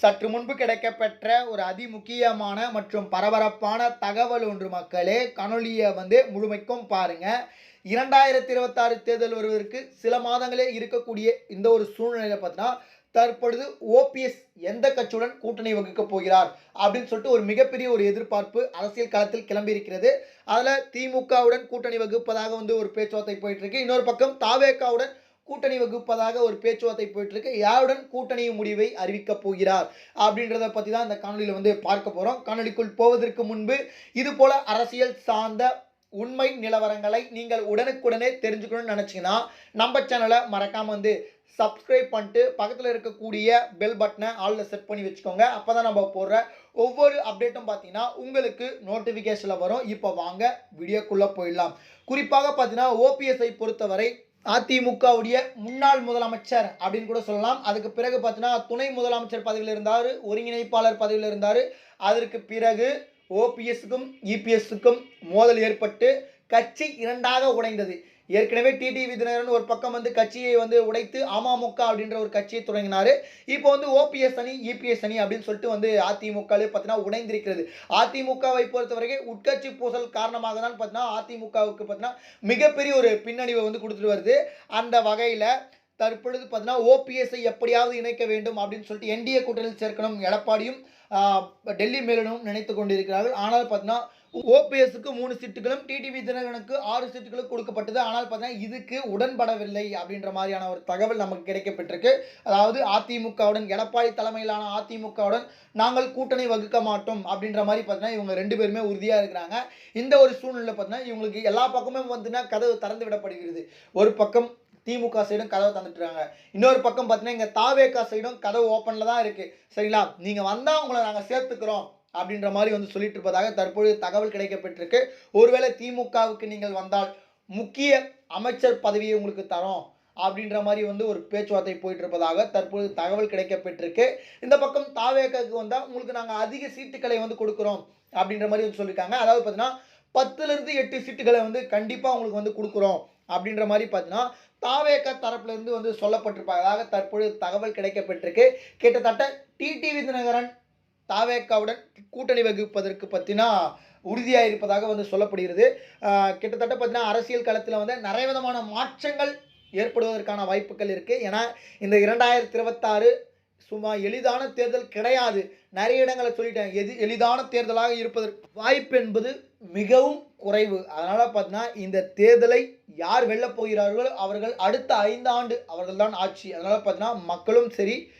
சற்று முன்பு கிடைக்கப்பெற்ற ஒரு அதிமுக்கியமான மற்றும் பரபரப்பான தகவல் ஒன்று மக்களே காணொலியை வந்து முழுமைக்கும் பாருங்க. இரண்டாயிரத்தி இருபத்தாறு தேர்தல் வருவதற்கு சில மாதங்களே இருக்கக்கூடிய இந்த ஒரு சூழ்நிலையில பார்த்தீங்கன்னா தற்பொழுது ஓபிஎஸ் எந்த கட்சியுடன் கூட்டணி வகுக்க போகிறார் அப்படின்னு சொல்லிட்டு ஒரு மிகப்பெரிய ஒரு எதிர்பார்ப்பு அரசியல் களத்தில் கிளம்பி இருக்கிறது. அதில் திமுகவுடன் கூட்டணி வகுப்பதாக வந்து ஒரு பேச்சுவார்த்தை போயிட்டு இருக்கு. இன்னொரு பக்கம் தாவேக்காவுடன் கூட்டணி வகுப்பதாக ஒரு பேச்சுவார்த்தை போயிட்டு இருக்கு யாருடன் கூட்டணி முடிவை அறிவிக்க போகிறார் அப்படின்றத பற்றி தான் இந்த காணொலியில் வந்து பார்க்க போகிறோம் காணொலிக்குள் போவதற்கு முன்பு இது போல அரசியல் சார்ந்த உண்மை நிலவரங்களை நீங்கள் உடனுக்குடனே தெரிஞ்சுக்கணும்னு நினச்சிங்கன்னா நம்ம சேனலை மறக்காமல் வந்து சப்ஸ்கிரைப் பண்ணிட்டு பக்கத்தில் இருக்கக்கூடிய பெல் பட்டனை ஆளில் செட் பண்ணி வச்சுக்கோங்க. அப்போ தான் நம்ம போடுற ஒவ்வொரு அப்டேட்டும் பார்த்தீங்கன்னா உங்களுக்கு நோட்டிஃபிகேஷனில் வரும். இப்போ வாங்க வீடியோக்குள்ளே போயிடலாம். குறிப்பாக பார்த்தீங்கன்னா ஓபிஎஸ்ஐ பொறுத்தவரை அதிமுகவுடைய முன்னாள் முதலமைச்சர் அப்படின்னு கூட சொல்லலாம். அதுக்கு பிறகு பார்த்தீங்கன்னா துணை முதலமைச்சர் பதவியில் இருந்தார் ஒருங்கிணைப்பாளர் பதவியில் இருந்தார். அதற்கு பிறகு ஓபிஎஸ்க்கும் இபிஎஸ்க்கும் மோதல் ஏற்பட்டு கட்சி இரண்டாக உடைந்தது. ஏற்கனவே டிடிவி விதினரன் ஒரு பக்கம் வந்து கட்சியை வந்து உடைத்து அமமுக அப்படின்ற ஒரு கட்சியை தொடங்கினார். இப்போ வந்து ஓபிஎஸ் அணி இபிஎஸ் அணி அப்படின்னு சொல்லிட்டு வந்து அதிமுகவே பார்த்தீங்கன்னா உடைந்திருக்கிறது. அதிமுகவை பொறுத்தவரைக்கும் உட்கட்சி பூசல் காரணமாக தான் பார்த்தீங்கன்னா அதிமுகவுக்கு பார்த்தீங்கன்னா மிகப்பெரிய ஒரு பின்னணிவை வந்து கொடுத்துட்டு வருது. அந்த வகையில் தற்பொழுது பார்த்தீங்கன்னா ஓபிஎஸ்ஐ எப்படியாவது இணைக்க வேண்டும் அப்படின்னு சொல்லிட்டு என்டிஏ கூட்டணியில் சேர்க்கணும். எடப்பாடியும் டெல்லி மேலனும் நினைத்து கொண்டிருக்கிறார்கள். ஆனால் பார்த்தீங்கன்னா ஓபிஎஸ்க்கு மூணு சீட்டுகளும் டிடிவி தினகனுக்கு ஆறு சீட்டுகளும் கொடுக்கப்பட்டது. ஆனால் பார்த்தீங்கன்னா இதுக்கு உடன்படவில்லை அப்படின்ற மாதிரியான ஒரு தகவல் நமக்கு கிடைக்கப்பட்டிருக்கு. அதாவது அதிமுகவுடன் எடப்பாடி தலைமையிலான அதிமுகவுடன் நாங்கள் கூட்டணி வகுக்க மாட்டோம் அப்படின்ற மாதிரி பார்த்தீங்கன்னா இவங்க ரெண்டு பேருமே உறுதியாக இருக்கிறாங்க. இந்த ஒரு சூழ்நிலை பார்த்தீங்கன்னா இவங்களுக்கு எல்லா பக்கமும் வந்துன்னா கதவு திறந்து விடப்படுகிறது. ஒரு பக்கம் திமுக சைடும் கதவை தந்துட்டுருக்காங்க இன்னொரு பக்கம் பார்த்தீங்கன்னா இங்கே தாவேகா சைடும் கதவு ஓப்பனில் தான் இருக்குது சரிங்களா? நீங்கள் வந்தால் உங்களை நாங்கள் சேர்த்துக்கிறோம் அப்படின்ற மாதிரி வந்து சொல்லிட்டு இருப்பதாக தற்பொழுது தகவல் கிடைக்கப்பட்டிருக்கு. ஒருவேளை திமுகவுக்கு நீங்கள் வந்தால் முக்கிய அமைச்சர் பதவியை உங்களுக்கு தரோம் அப்படின்ற மாதிரி வந்து ஒரு பேச்சுவார்த்தை போயிட்டு இருப்பதாக தற்பொழுது தகவல் கிடைக்கப்பட்டிருக்கு. இந்த பக்கம் தாவேக்காவுக்கு வந்தால் உங்களுக்கு நாங்கள் அதிக சீட்டுகளை வந்து கொடுக்குறோம் அப்படின்ற மாதிரி வந்து சொல்லியிருக்காங்க. அதாவது பார்த்தீங்கன்னா பத்துலேருந்து எட்டு சீட்டுகளை வந்து கண்டிப்பாக உங்களுக்கு வந்து கொடுக்குறோம் அப்படின்ற மாதிரி பார்த்தீங்கன்னா தாவேக தரப்புலேருந்து வந்து சொல்லப்பட்டிருப்பதாக தற்பொழுது தகவல் கிடைக்கப்பட்டிருக்கு. கிட்டத்தட்ட டிடிவி தினகரன் தாவேக்காவுடன் கூட்டணி வகுப்பதற்கு பற்றினா உறுதியாக இருப்பதாக வந்து சொல்லப்படுகிறது. கிட்டத்தட்ட பார்த்தீங்கன்னா அரசியல் களத்தில் வந்து நிறைய விதமான மாற்றங்கள் ஏற்படுவதற்கான வாய்ப்புகள் இருக்குது ஏன்னா இந்த இரண்டாயிரத்தி இருபத்தாறு சும்மா எளிதான தேர்தல் கிடையாது. நிறைய இடங்களை சொல்லிட்டேன். எது எளிதான தேர்தலாக இருப்பதற்கு வாய்ப்பு என்பது மிகவும் குறைவு. அதனால் பார்த்தீங்கன்னா இந்த தேர்தலை யார் வெல்லப் போகிறார்களோ அவர்கள் அடுத்த ஐந்து ஆண்டு அவர்கள்தான் ஆட்சி. அதனால் பார்த்தீங்கன்னா மக்களும் சரி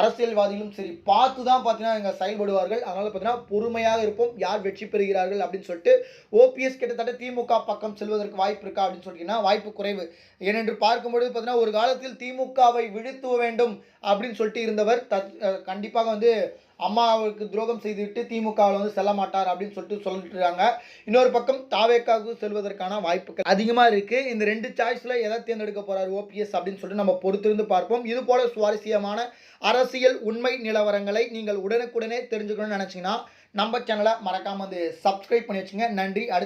அரசியல்வாதிகளும் சரி பார்த்து தான் பார்த்தீங்கன்னா இங்கே செயல்படுவார்கள். அதனால் பார்த்தீங்கன்னா பொறுமையாக இருப்போம். யார் வெற்றி பெறுகிறார்கள் அப்படின்னு சொல்லிட்டு ஓபிஎஸ் கிட்டத்தட்ட திமுக பக்கம் செல்வதற்கு வாய்ப்பு இருக்கா அப்படின்னு சொல்லிட்டீங்கன்னா வாய்ப்பு குறைவு. ஏனென்று பார்க்கும்பொழுது பார்த்தீங்கன்னா ஒரு காலத்தில் திமுகவை விழுத்துவ வேண்டும் அப்படின்னு சொல்லிட்டு இருந்தவர் தத் கண்டிப்பாக வந்து அம்மாவுக்கு துரோகம் செய்துவிட்டு திமுகவில் வந்து செல்ல மாட்டார் அப்படின்னு சொல்லிட்டு சொல்லிட்டு இருக்காங்க. இன்னொரு பக்கம் தாவேக்காவுக்கு செல்வதற்கான வாய்ப்புகள் அதிகமாக இருக்குது இந்த ரெண்டு சாய்ஸில் எதை தேர்ந்தெடுக்க போகிறார் ஓபிஎஸ் அப்படின்னு சொல்லிட்டு நம்ம பொறுத்திருந்து பார்ப்போம். இது போல சுவாரஸ்யமான அரசியல் உண்மை நிலவரங்களை நீங்கள் உடனுக்குடனே தெரிஞ்சுக்கணும்னு நினச்சிங்கன்னா நம்ம சேனலை மறக்காமல் வந்து சப்ஸ்கிரைப் பண்ணி வச்சுங்க. நன்றி. அடுத்த